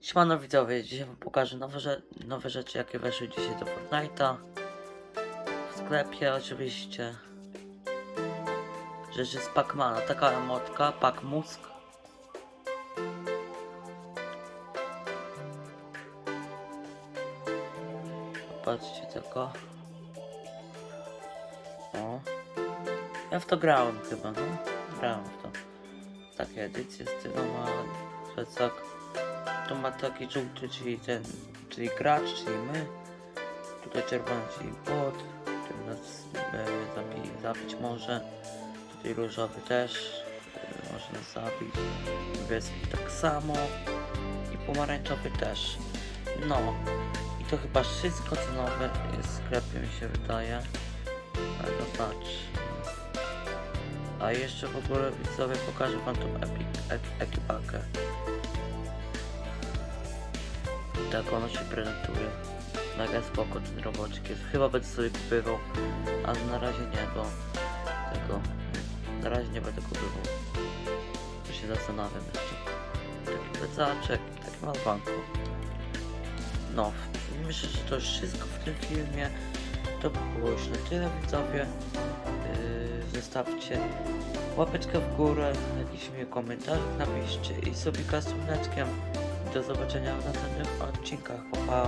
Siemano widzowie, dzisiaj wam pokażę nowe, rze- nowe rzeczy jakie weszły dzisiaj do Fortnite'a. W sklepie oczywiście. Rzeczy z Pacmana, taka emotka, Pac Musk. Popatrzcie tylko O Ja w to grałem chyba, no Grałem w to Takie edycje z tym ma plecak to ma taki żółty, czyli ten, czyli gracz, czyli my. Tutaj czerwony, czyli bot, który nas e, zabi, zabić może. Tutaj różowy też e, może nas zabić. Niebieski tak samo. I pomarańczowy też. No. I to chyba wszystko co nowe jest w sklepie mi się wydaje. Ale patrz. A jeszcze w ogóle widzowie pokażę wam tą epic, ek, ekipakę. Tak ono się prezentuje. Mega spoko ten roboczek jest. Chyba będę sobie kupywał, ale na razie nie, bo tego. Na razie nie będę kupywał. To się zastanawiam jeszcze. Taki plecaczek, taki małpanko. No, myślę, że to już wszystko w tym filmie. To by było już na tyle widzowie. Yy, zostawcie łapeczkę w górę, jakiś mi komentarz napiszcie i sobie z słoneczkiem. Do zobaczenia w następnych odcinkach. Pa, pa.